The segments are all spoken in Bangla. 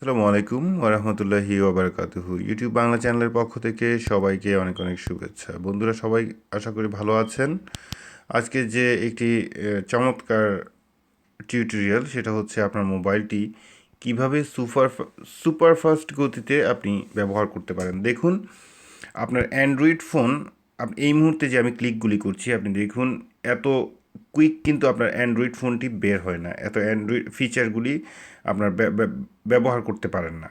আসসালামু আলাইকুম ওরহমতুল্লাহি ওবরাকাতুহু ইউটিউব বাংলা চ্যানেলের পক্ষ থেকে সবাইকে অনেক অনেক শুভেচ্ছা। বন্ধুরা, সবাই আশা করি ভালো আছেন। আজকে যে একটি চমৎকার টিউটোরিয়াল, সেটা হচ্ছে আপনার মোবাইলটি কীভাবে সুপার সুপার ফাস্ট গতিতে আপনি ব্যবহার করতে পারেন। দেখুন, আপনার অ্যান্ড্রয়েড ফোন এই মুহূর্তে যে আমি ক্লিকগুলি করছি, আপনি দেখুন, এত কুইক কিন্তু আপনার অ্যান্ড্রয়েড ফোনটি বের হয় না। এত অ্যান্ড্রয়েড ফিচারগুলি আপনার ব্য- ব্য- ব্যবহার করতে পারেন না।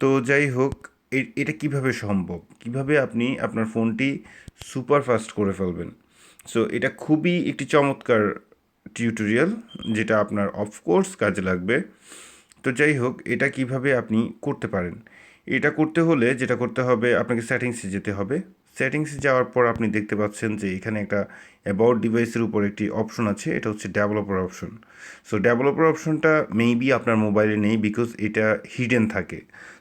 তো যাই হোক এটা কীভাবে সম্ভব? কীভাবে আপনি আপনার ফোনটি সুপার ফাস্ট করে ফেলবেন? সো, এটা খুবই একটি চমৎকার টিউটোরিয়াল, যেটা আপনার অফকোর্স কাজে লাগবে। তো যাই হোক, এটা কীভাবে আপনি করতে পারেন? এটা করতে হলে যেটা করতে হবে, আপনাকে সেটিংসে যেতে হবে। সেটিংসে যাওয়ার পর আপনি দেখতে পাচ্ছেন যে এখানে একটা অ্যাবাউট ডিভাইসের উপর একটি অপশন আছে, এটা হচ্ছে ডেভেলপার অপশন সো ডেভেলপার অপশনটা মেবি আপনার মোবাইলে নেই বিকজ এটা হিডেন থাকে।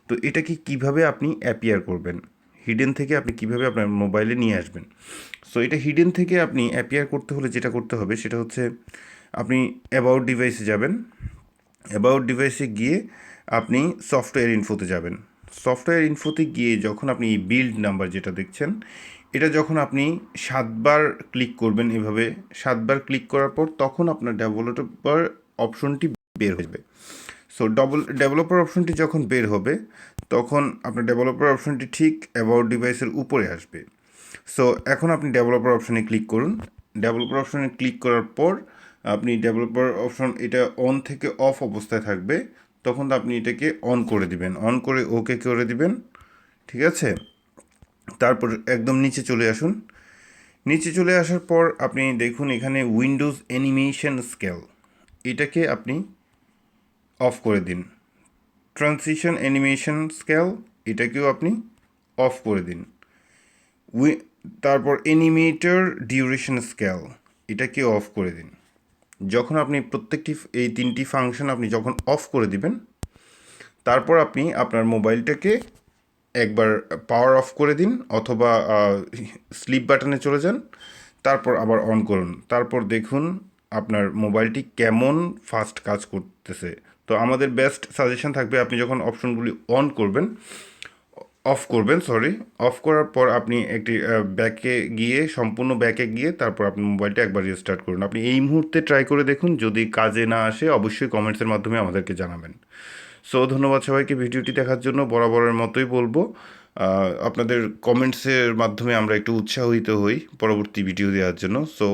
তো এটাকে কীভাবে আপনি অ্যাপিয়ার করবেন? হিডেন থেকে আপনি কীভাবে আপনার মোবাইলে নিয়ে আসবেন? সো এটা হিডেন থেকে আপনি অ্যাপিয়ার করতে হলে যেটা করতে হবে সেটা হচ্ছে আপনি অ্যাবাউট ডিভাইসে যাবেন। অ্যাবাউট ডিভাইসে গিয়ে আপনি সফটওয়্যার ইনফোতে যাবেন। সফটওয়্যার ইনফোতে গিয়ে যখন আপনি এই বিল্ড নাম্বার যেটা দেখছেন, এটা যখন আপনি সাতবার ক্লিক করবেন এভাবে, সাতবার ক্লিক করার পর তখন আপনার ডেভেলপার অপশনটি বের হয়ে যাবে। সো ডবল ডেভেলপার অপশনটি যখন বের হবে, তখন আপনার ডেভেলপার অপশনটি ঠিক অ্যাবাউট ডিভাইসের উপরে আসবে। সো এখন আপনি ডেভেলপার অপশনে ক্লিক করুন। ডেভেলপার অপশনে ক্লিক করার পর আপনি ডেভেলপার অপশন এটা অন থেকে অফ অবস্থায় থাকবে। তখন আপনি এটাকে অন করে দিবেন। অন করে ওকে করে দিবেন। ঠিক আছে? তারপর একদম নিচে চলে আসুন। নিচে চলে আসার পর আপনি দেখুন এখানে উইন্ডোজ অ্যানিমেশন স্কেল এটাকে আপনি অফ করে দিন। ট্রানজিশন অ্যানিমেশন স্কেল এটাকেও আপনি অফ করে দিন। তারপর অ্যানিমেটর ডিউরেশন স্কেল এটাকে অফ করে দিন। যখন আপনি প্রত্যেকটি এই তিনটি ফাংশন আপনি যখন অফ করে দিবেন, তারপর আপনি আপনার মোবাইলটাকে একবার পাওয়ার অফ করে দিন অথবা স্লিপ বাটনে চলে যান, তারপর আবার অন করুন। তারপর দেখুন আপনার মোবাইলটি কেমন ফাস্ট কাজ করতেছে। তো আমাদের বেস্ট সাজেশন থাকবে আপনি যখন অপশনগুলি অন করবেন অফ করবেন সরি অফ করার পর আপনি একটি ব্যাকে গিয়ে, সম্পূর্ণ ব্যাকে গিয়ে তারপর আপনি মোবাইলটা একবার রিস্টার্ট করুন। আপনি এই মুহূর্তে ট্রাই করে দেখুন, যদি কাজে না আসে অবশ্যই কমেন্টসের মাধ্যমে আমাদেরকে জানাবেন। সো ধন্যবাদ সবাইকে ভিডিওটি দেখার জন্য, বরাবরের মতোই বলব। আপনাদের কমেন্টসের মাধ্যমে আমরা একটু উৎসাহিত হই পরবর্তী ভিডিও দেওয়ার জন্য। সো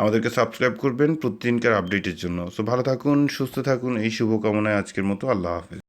আমাদেরকে সাবস্ক্রাইব করবেন প্রতিদিনকার আপডেটের জন্য। সো ভালো থাকুন, সুস্থ থাকুন, এই শুভকামনায় আজকের মতো আল্লাহ হাফেজ।